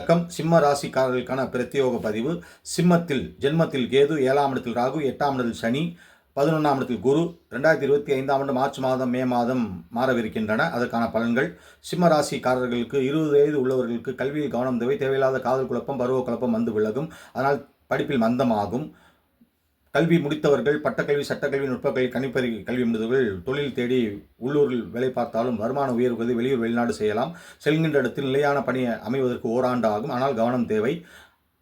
வணக்கம் சிம்ம ராசிக்காரர்களுக்கான பிரத்யோக பதிவு. சிம்மத்தில் ஜென்மத்தில் கேது ஏழாம் இடத்தில் ராகு எட்டாம் இடத்தில் சனி பதினொன்றாம் இடத்தில் குரு ரெண்டாயிரத்தி இருபத்தி ஐந்தாம் ஆண்டு மார்ச் மாதம் மே மாதம் மாறவிருக்கின்றன. அதற்கான பலன்கள். சிம்ம ராசிக்காரர்களுக்கு இருபது வயது உள்ளவர்களுக்கு கல்வியில் கவனம் தேவை. தேவையில்லாத காதல் குழப்பம் பருவ குழப்பம் வந்து விலகும். அதனால் படிப்பில் மந்தமாகும். கல்வி முடித்தவர்கள் பட்டக்கல்வி சட்டக்கல்வி நுட்பக்கல்வி கணிப்பறி கல்வி முடித்தவர்கள் தொழில் தேடி உள்ளூரில் வேலை பார்த்தாலும் வருமான உயர்வுவது வெளியூர் வெளிநாடு செய்யலாம். செல்கின்ற இடத்தில் நிலையான பணி அமைவதற்கு ஓராண்டு ஆகும். ஆனால் கவனம் தேவை.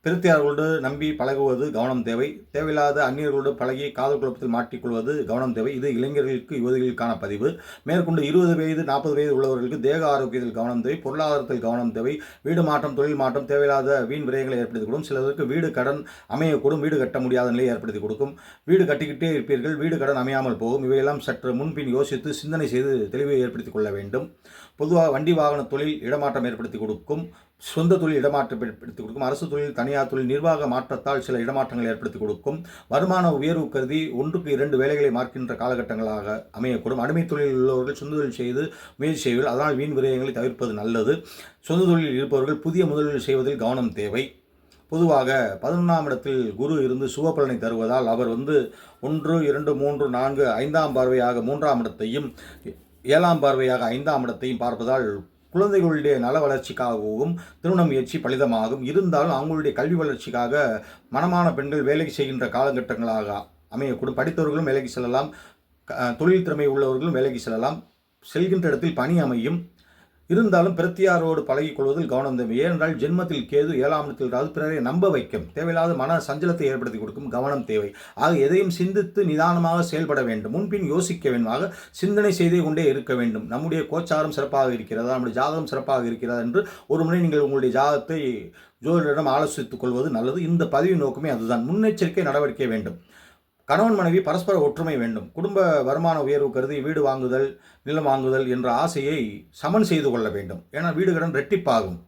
திருத்தியார்களோடு நம்பி பழகுவது கவனம் தேவை. தேவையில்லாத அந்நியர்களோடு பழகி காதல் குழப்பத்தில் மாட்டிக்கொள்வது கவனம் தேவை. இது இளைஞர்களுக்கு யுவதிகளுக்கான பதிவு. மேற்கொண்டு இருபது வயது நாற்பது வயது உள்ளவர்களுக்கு தேக ஆரோக்கியத்தில் கவனம் தேவை. பொருளாதாரத்தில் கவனம் தேவை. வீடு மாற்றம் தொழில் மாற்றம் தேவையில்லாத வீண் விரயங்களை ஏற்படுத்தி கொடுக்கும். சிலருக்கு வீடு கடன் அமையக்கூடும். வீடு கட்ட முடியாத நிலையை ஏற்படுத்தி கொடுக்கும். வீடு கட்டிக்கிட்டே இருப்பீர்கள். வீடு கடன் அமையாமல் போகும். இவையெல்லாம் சற்று முன்பின் யோசித்து சிந்தனை செய்து தெளிவை ஏற்படுத்திக் கொள்ள வேண்டும். பொதுவாக வண்டி வாகன தொழில் இடமாற்றம் ஏற்படுத்தி கொடுக்கும். சொந்த தொழில் இடமாற்றம் ஏற்படுத்திக் கொடுக்கும். அரசு தொழில் தனியார் தொழில் நிர்வாக மாற்றத்தால் சில இடமாற்றங்கள் ஏற்படுத்திக் கொடுக்கும். வருமான உயர்வு கருதி ஒன்றுக்கு இரண்டு வேலைகளை மார்க்கின்ற காலகட்டங்களாக அமையக்கூடும். அடிமை தொழில் உள்ளவர்கள் சொந்த தொழில் செய்து முயற்சி செய்வீர்கள் அதனால் வீண் விரயங்களை தவிர்ப்பது நல்லது. சொந்த தொழில் இருப்பவர்கள் புதிய முதலீடு செய்வதில் கவனம் தேவை. பொதுவாக பதினொன்றாம் இடத்தில் குரு இருந்து சுபபலனை தருவதால் அவர் வந்து ஒன்று இரண்டு மூன்று நான்கு ஐந்தாம் பார்வையாக மூன்றாம் இடத்தையும் ஏழாம் பார்வையாக ஐந்தாம் இடத்தையும் பார்ப்பதால் குழந்தைகளுடைய நல வளர்ச்சிக்காகவும் திருமண முயற்சி பலிதமாகும். இருந்தாலும் அவங்களுடைய கல்வி வளர்ச்சிக்காக மனமான பெண்கள் வேலைக்கு செய்கின்ற காலகட்டங்களாக அமையக்கூடும். படித்தவர்களும் வேலைக்கு செல்லலாம். க- தொழில் திறமை உள்ளவர்களும் வேலைக்கு செல்லலாம். செல்கின்ற இடத்தில் பணி அமையும். இருந்தாலும் பிரத்தியாரோடு பழகிக் கொள்வதில் கவனம் தேவை. ஏனென்றால் ஜென்மத்தில் கேது ஏழாம் இடத்தில் ராகு பிறரை நம்ப வைக்கும். தேவையில்லாத மன சஞ்சலத்தை ஏற்படுத்தி கொடுக்கும் கவனம் தேவை. ஆக எதையும் சிந்தித்து நிதானமாக செயல்பட வேண்டும். முன்பின் யோசிக்க வேண்டும் ஆக சிந்தனை செய்தே கொண்டே இருக்க வேண்டும். நம்முடைய கோச்சாரம் சிறப்பாக இருக்கிறதா? நம்முடைய ஜாதகம் சிறப்பாக இருக்கிறதா என்று ஒரு முறை நீங்கள் உங்களுடைய ஜாதகத்தை ஜோதிடரிடம் ஆலோசித்துக் கொள்வது நல்லது. இந்த பதிவின் நோக்கமே அதுதான். முன்னெச்சரிக்கை நடவடிக்கை வேண்டும். கணவன் மனைவி பரஸ்பர ஒற்றுமை வேண்டும். குடும்ப வருமான உயர்வு கருதி வீடு வாங்குதல் நிலம் வாங்குதல் என்ற ஆசையை சமன் செய்து கொள்ள வேண்டும். ஏன்னா வீடு கடன் ரெட்டிப்பாகும்.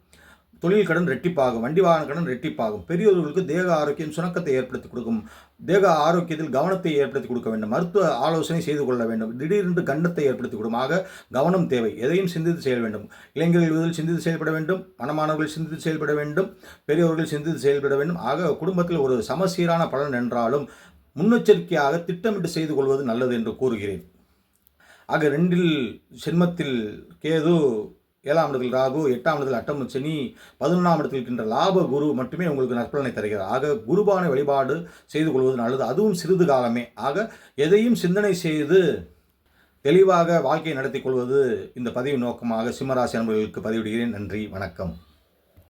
தொழில் கடன் ரெட்டிப்பாகும். வண்டி வாகன கடன் ரெட்டிப்பாகும். பெரியவர்களுக்கு தேக ஆரோக்கியம் சுணக்கத்தை ஏற்படுத்தி கொடுக்கும். தேக ஆரோக்கியத்தில் கவனத்தை ஏற்படுத்தி கொடுக்க வேண்டும். மருத்துவ ஆலோசனை செய்து கொள்ள வேண்டும். திடீரென்று கண்டத்தை ஏற்படுத்தி கொடுக்கும். ஆக கவனம் தேவை. எதையும் சிந்தித்து செயல் வேண்டும். இளைஞர்கள் இதில் சிந்தித்து செயல்பட வேண்டும். மனமானவர்கள் சிந்தித்து செயல்பட வேண்டும். பெரியவர்கள் சிந்தித்து செயல்பட வேண்டும். ஆக குடும்பத்தில் ஒரு சமசீரான பலன் என்றாலும் முன்னெச்சரிக்கையாக திட்டமிட்டு செய்து கொள்வது நல்லது என்று கூறுகிறேன். ஆக ரெண்டில் சென்மத்தில் கேது ஏழாம் இடத்தில் ராகு எட்டாம் இடத்தில் அட்டம் சனி பதினொன்றாம் இடத்தில் இருக்கின்ற லாப குரு மட்டுமே உங்களுக்கு நற்பலனை தருகிறது ஆக குருபான வழிபாடு செய்து கொள்வது நல்லது. அதுவும் சிறிது காலமே. ஆக எதையும் சிந்தனை செய்து தெளிவாக வாழ்க்கையை நடத்தி கொள்வது இந்த பதிவு நோக்கமாக சிம்மராசி அன்பர்களுக்கு பதிவிடுகிறேன். நன்றி வணக்கம்.